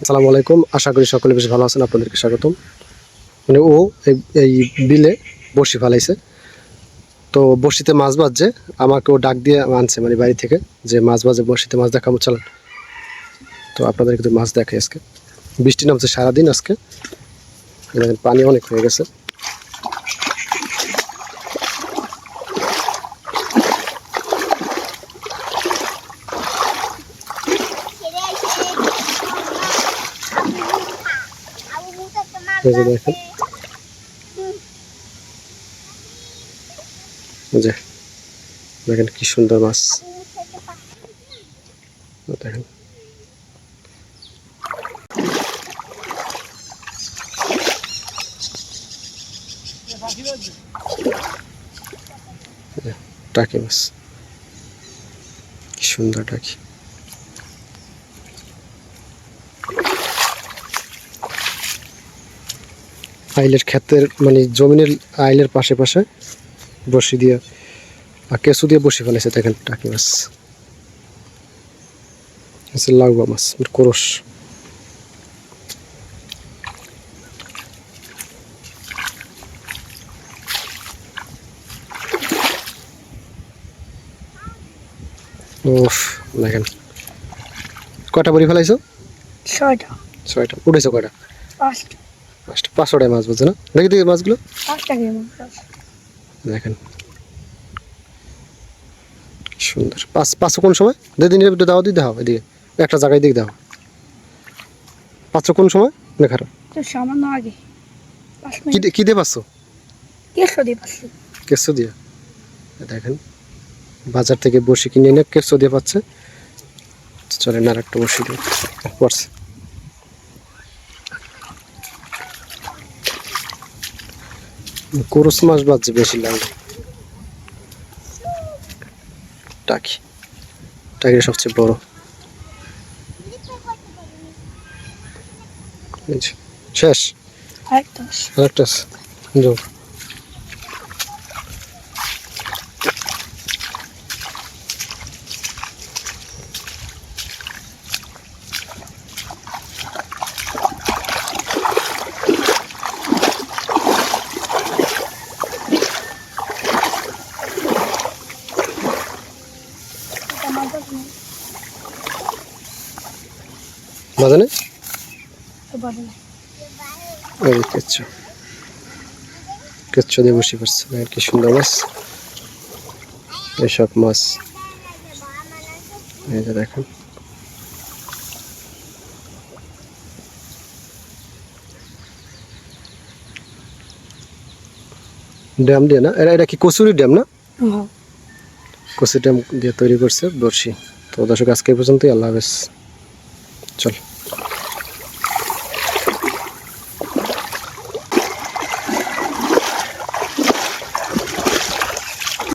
আসসালামু আলাইকুম। আশা করি সকলে বেশ ভালো আছেন। আপনাদেরকে স্বাগতম। মানে ও এই- বিলে বড়শি ফালাইছে। তো বড়শিতে মাছ বাজছে। আমাকে ও ডাক দিয়ে আনছে মানে বাড়ি থেকে যে মাছ বাজে, বড়শিতে মাছ দেখাবো, চালান। তো আপনাদের কিন্তু মাছ দেখে আজকে। বৃষ্টি নামছে সারাদিন আজকে। পানি অনেক হয়ে গেছে। দেখেন দেখেন কি সুন্দর মাছ। দেখেন। টাকি মাছ। কি সুন্দর টাকি। আইলের ক্ষেতের মানে জমিনের আইলের পাশে পাশে বসি দিয়ে আর কেঁচু দিয়ে বসি ফেলেছে দেখেন টাকি মাছ। হচ্ছে লাউবা মাছ কোরস। ওফ দেখেন। কয়টা বড়ি ফেলাইছো? ছয়টা। ছয়টা। উঠেছো কয়টা? পাঁচটা। পাঁচশোটায় মাছ বুঝছ না? দেখি দেখি মাছগুলো। দেখেন। সুন্দর। পাঁচ পাঁচশো কোন সময়? দিদিন একটু দাও দিই দাও এদিকে। একটা জায়গায় দিকে দাও। পাঁচশো কোন সময়? দেখার। সামান্য আগে। কি দিয়ে- কি দিয়ে পাঁচশো? দিয়ে পাঁচশো। কেঁচো দিয়ে? দেখেন। বাজার থেকে বসি কিনে এনে কেঁচো দিয়ে পাচ্ছে। চলেন আর একটা বসি দিয়ে পড়ছে। কোরস মাছ বাজছে বেশি লাগে। টাকি। টাকিটা সবচেয়ে বড়। শেষ? আরেকটা আরেকটা বাজানে কেচ্ছ কেচ্ছ দিয়ে বসে পড়ছে। দেখেন কি সুন্দর মাছ। এইসব মাছ। এই যে দেখেন। ড্যাম দিয়ে না? এটা এটা কি কচুরি ড্যাম না? হ্যাঁ দিয়ে তৈরি করছে বর্ষি তো দর্শক আজকে পর্যন্তই। আল্লাহ হাফেজ। চল।